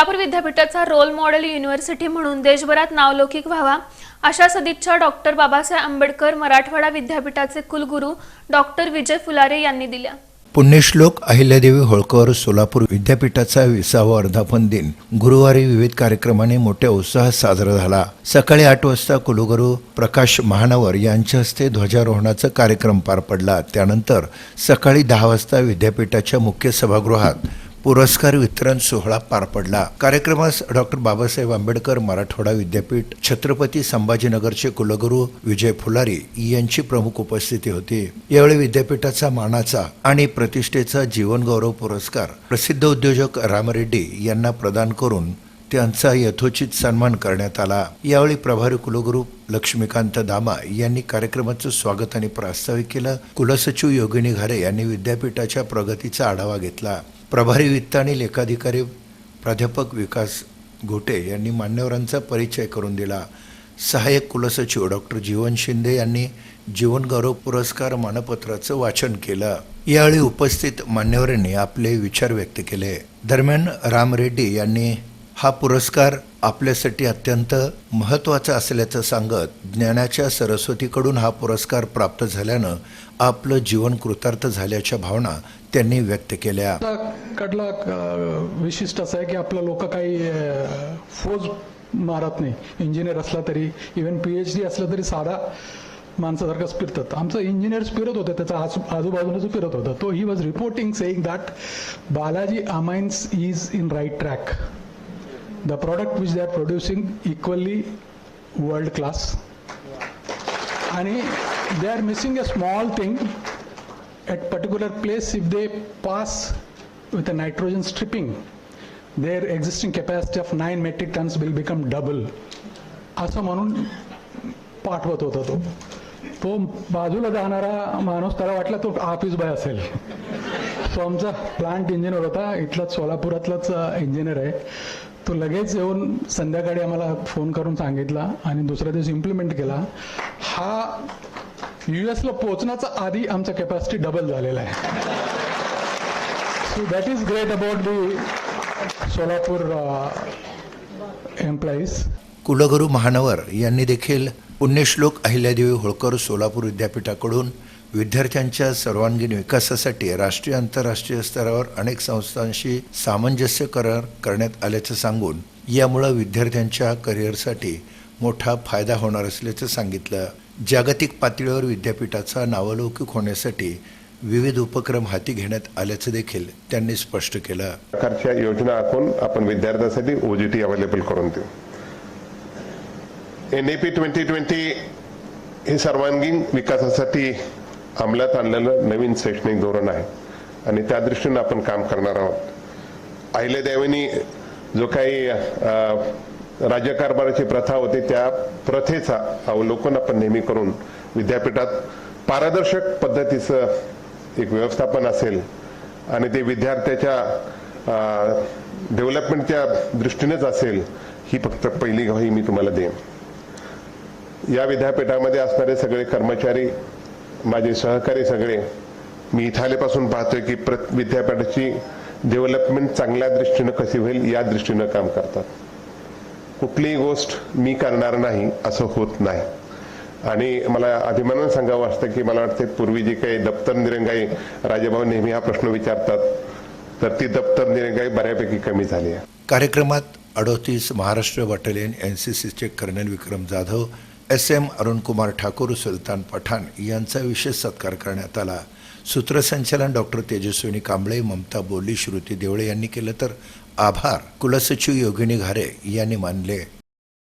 सोलापूर विद्यापीठाचा role model university म्हणून देशभरात नावलौकिक व्हावा अशा सदिच्छा डॉक्टर बाबासाहेब आंबेडकर मराठवाडा विद्यापीठाचे कुलगुरू डॉक्टर विजय फुलारे यांनी दिल्या. पुण्यश्लोक अहिल्यादेवी होळकर सोलापूर विद्यापीठाचा विसावा वर्धापन दिन. गुरुवारी विविध कार्यक्रमाने मोठ्या उत्साहात साजरा झाला. सकाळी आठ वाजता कुलगुरू प्रकाश महानवर यांच्या हस्ते ध्वजारोहणाचा कार्यक्रम पार पडला. त्यानंतर सकाळी दहा वाजता विद्यापीठाच्या मुख्य सभागृहात पुरस्कार वितरण सोहळा पार पडला. कार्यक्रमास डॉक्टर बाबासाहेब आंबेडकर मराठवाडा विद्यापीठ छत्रपती संभाजीनगरचे कुलगुरू विजय फुलारी यांची प्रमुख उपस्थिती होती. यावेळी विद्यापीठाचा मानाचा आणि प्रतिष्ठेचा जीवनगौरव पुरस्कार प्रसिद्ध उद्योजक राम रेड्डी यांना प्रदान करून त्यांचा यथोचित सन्मान करण्यात आला. यावेळी प्रभारी कुलगुरू लक्ष्मीकांत दामा यांनी कार्यक्रमाचं स्वागत आणि प्रास्ताविक केलं. कुलसचिव योगिनी घारे यांनी विद्यापीठाच्या प्रगतीचा आढावा घेतला. प्रभारी वित्त आणि लेखाधिकारी प्राध्यापक विकास घोटे यांनी मान्यवरांचा परिचय करून दिला. सहाय्यक कुलसचिव डॉक्टर जीवन शिंदे यांनी जीवनगौरव पुरस्कार मानपत्राचं वाचन केलं. यावेळी उपस्थित मान्यवरांनी आपले विचार व्यक्त केले. दरम्यान राम रेड्डी यांनी हा पुरस्कार आपल्यासाठी अत्यंत महत्त्वाचा असल्याचं सांगत ज्ञानाच्या सरस्वतीकडून हा पुरस्कार प्राप्त झाल्यानं आपलं जीवन कृतार्थ झाल्याच्या भावना त्यांनी व्यक्त केल्या. कडला विशिष्ट असं आहे की आपलं लोक काही फौज मारत नाही. इंजिनियर असला तरी इवन पी एच डी असलं तरी साधा माणसासारखंच फिरतात. आमचं इंजिनियर्स फिरत होतं त्याचा आजू आजूबाजूनच फिरत होतं. तो he was reporting saying that Balaji Amines is in right track the product which they are producing equally world class and they are missing a small thing at particular place if they pass with a nitrogen stripping their existing capacity of 9 metric tons will become double असं म्हणून पाठवत होता तो तो बाजूला जाणारा माणूस त्याला वाटला तो ऑफिस बाय असेल तो आमचा प्लांट इंजिनियर होता. इथलाच सोलापुरातलाच इंजिनियर आहे. तो लगेच येऊन संध्याकाळी आम्हाला फोन करून सांगितला आणि दुसऱ्या दिवशी इम्प्लिमेंट केला. हा यू एसला पोहोचण्याचा आधी आमचा कॅपॅसिटी डबल झालेला आहे. So that is great about the Solapur employees कुलगुरू महानवर यांनी देखील पुण्यश्लोक अहिल्यादेवी होळकर सोलापूर विद्यापीठाकडून विद्यार्थ्यांच्या सर्वांगीण विकासासाठी राष्ट्रीय आंतरराष्ट्रीय स्तरावर अनेक संस्थांशी सामंजस्य करार करण्यात आल्याचं सांगून यामुळं विद्यार्थ्यांच्या करिअरसाठी मोठा फायदा होणार असल्याचं सांगितलं. जागतिक पातळीवर विद्यापीठाचा नावलौकिक होण्यासाठी विविध उपक्रम हाती घेण्यात आल्याचं देखील त्यांनी स्पष्ट केलं. प्रकारच्या योजना आखून आपण विद्यार्थ्यांसाठी ओजीटी अवेलेबल करून देऊ. N E P twenty twenty हे सर्वांगीण विकासासाठी अंमलात आणलेलं नवीन शैक्षणिक धोरण आहे. आणि त्या दृष्टीनं आपण काम करणार आहोत. अहिल्यादेवीनी जो काही राज्यकारभाराची प्रथा होती त्या प्रथेचा अवलोकन आपण नेहमी करून विद्यापीठात पारदर्शक पद्धतीचं एक व्यवस्थापन असेल आणि ते विद्यार्थ्याच्या डेव्हलपमेंटच्या दृष्टीनेच असेल ही फक्त पहिली ग्वाही मी तुम्हाला देईन. या विद्यापीठामध्ये असणारे सगळे कर्मचारी माझे सहकारी सगळे मी इथं आल्यापासून पाहतोय की प्रत विद्यापीठाची डेव्हलपमेंट चांगल्या दृष्टीनं कशी होईल या दृष्टीनं काम करतात. कुठलीही गोष्ट मी करणार नाही असं होत नाही. आणि मला अभिमानानं सांगावं असतं की मला वाटतं पूर्वी जी काही दप्तर निरंगाई राजेभाऊ नेहमी हा प्रश्न विचारतात तर ती दप्तर निरंगाई बऱ्यापैकी कमी झाली आहे. कार्यक्रमात अडोतीस महाराष्ट्र बटालियन एन सी सीचे colonel Vikram Jadhav S M Arunkumar Thakur Sultan Pathan यांचा विशेष सत्कार करण्यात आला. सूत्रसंचालन डॉक्टर तेजस्विनी कांबळे ममता बोली श्रुती देवळे यांनी केलं तर आभार. कुलसचिव योगिनी घारे यांनी मानले.